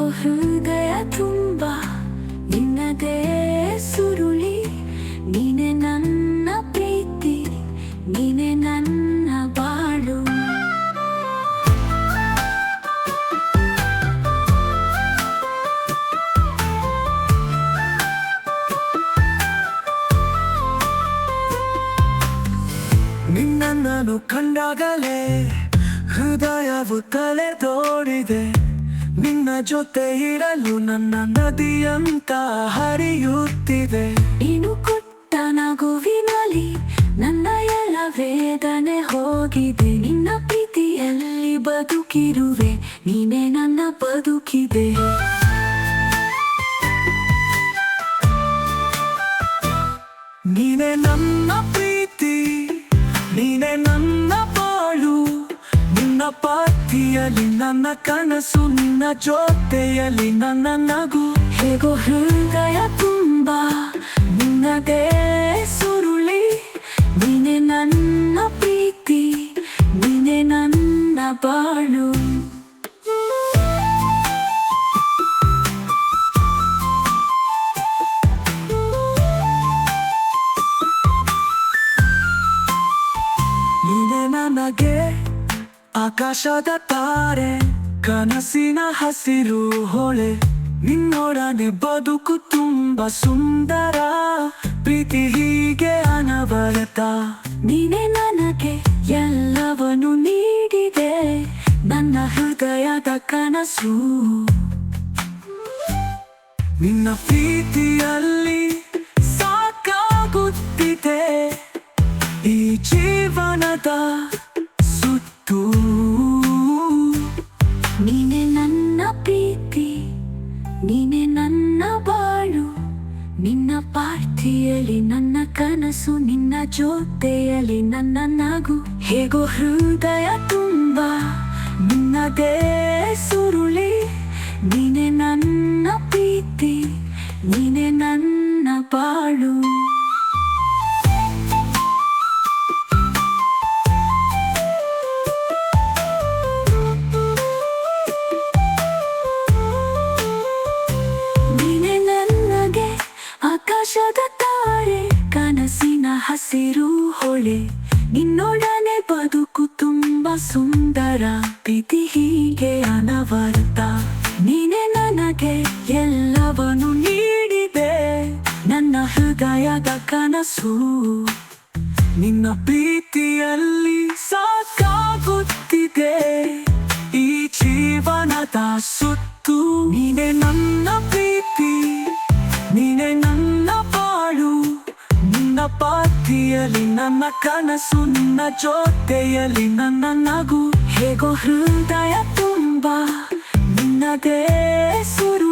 ಯಾಕೋ ಹೃದಯ ತುಂಬ ನಿನ್ನದೇ ಸುರುಳಿ. ನೀನೆ ನನ್ನ ಪ್ರೀತಿ, ನೀನೆ ನನ್ನ ಬಾಳು. ನಿನ್ನ ನಾನು ಕಂಡಾಗಲೇ ಹೃದಯವು ತಲೆ ತೋಡಿದೆ ನಿನ್ನ ಜೊತೆ ಇರಲು ನನ್ನ ನದಿಯಂತ ಹರಿಯುತ್ತಿದೆ. ನೀನು ಕೊಟ್ಟ ನಗುವಿನಲ್ಲಿ ನನ್ನ ಎಲ್ಲ ವೇದನೆ ಹೋಗಿದೆ. ನಿನ್ನ ಪ್ರೀತಿಯಲ್ಲಿ ಬದುಕಿರುವೆ ನೀನೇ ನನ್ನ ಬದುಕಿದೆ. ನೀನೆ ನನ್ನ ಪ್ರೀತಿ ನೀನೆ ನನ್ನ ಪಾಳು ನಿನ್ನ ಪಾತಿಯಲ್ಲಿ ನನ್ನ ಕನಸು, ನಿನ್ನ ಜೊತೆಯಲ್ಲಿ ನನ್ನ ನಗು. ಹೇಗೋ ಹೃದಯ ತುಂಬ ನಿನ್ನದೇ ಸುರುಳಿ. ನೀನೆ ನನ್ನ ಪ್ರೀತಿ, ನೀನೆ ನನ್ನ ಬಾಳು. ನೀನೆ ನನಗೆ ಆಕಾಶದ ತಾರೆ ಕನಸಿನ ಹಸಿರು ಹೊಳೆ. ನಿನ್ನೊಡನೆ ಬದುಕು ತುಂಬ ಸುಂದರ, ಪ್ರೀತಿ ಹೀಗೆ ಅನವರತ. ನೀನೆ ನನಗೆ ಎಲ್ಲವನ್ನು ನೀಡಿದೆ, ನನ್ನ ಹೃದಯದ ಕನಸು. ನಿನ್ನ ಪ್ರೀತಿಯಲ್ಲಿ ಸಾಕಾಗುತ್ತಿದೆ, ಈ ಜೀವನದ ಸುತ್ತು ನೀನೆ ನನ್ನ ಪ್ರೀತಿ, ನೀನೆ ನನ್ನ ಬಾಳು. ನಿನ್ನ ಪಾರ್ಥಿಯಲಿ ನನ್ನ ಕನಸು, ನಿನ್ನ ಜೊತೆಯಲ್ಲಿ ನನ್ನ ನಗು. ಹೇಗೋ ಹೃದಯ ತುಂಬ ನಿನ್ನದೇ ಸುರುಳಿ ನೀನೆ ನನ್ನ ಹಸಿರು ಹೊಳೆ. ನಿನ್ನೊಡನೆ ಬದುಕು ತುಂಬ ಸುಂದರ. ಪ್ರೀತಿ ಹೀಗೆ ಅನವರ್ತ. ನೀನೆ ನನಗೆ ಎಲ್ಲವನು ನೀಡಿದೆ. ನನ್ನ ಹೃದಯದ ಕನಸು. ನಿನ್ನ ಪ್ರೀತಿಯಲ್ಲಿ ಕನಸು ನಿನ್ನ ಜೊತೆಯಲ್ಲಿ ನನ್ನ ನಗು ಹೇಗೋ ಹೃದಯ ತುಂಬ ನಿನ್ನದೇ ಸುರುಳಿ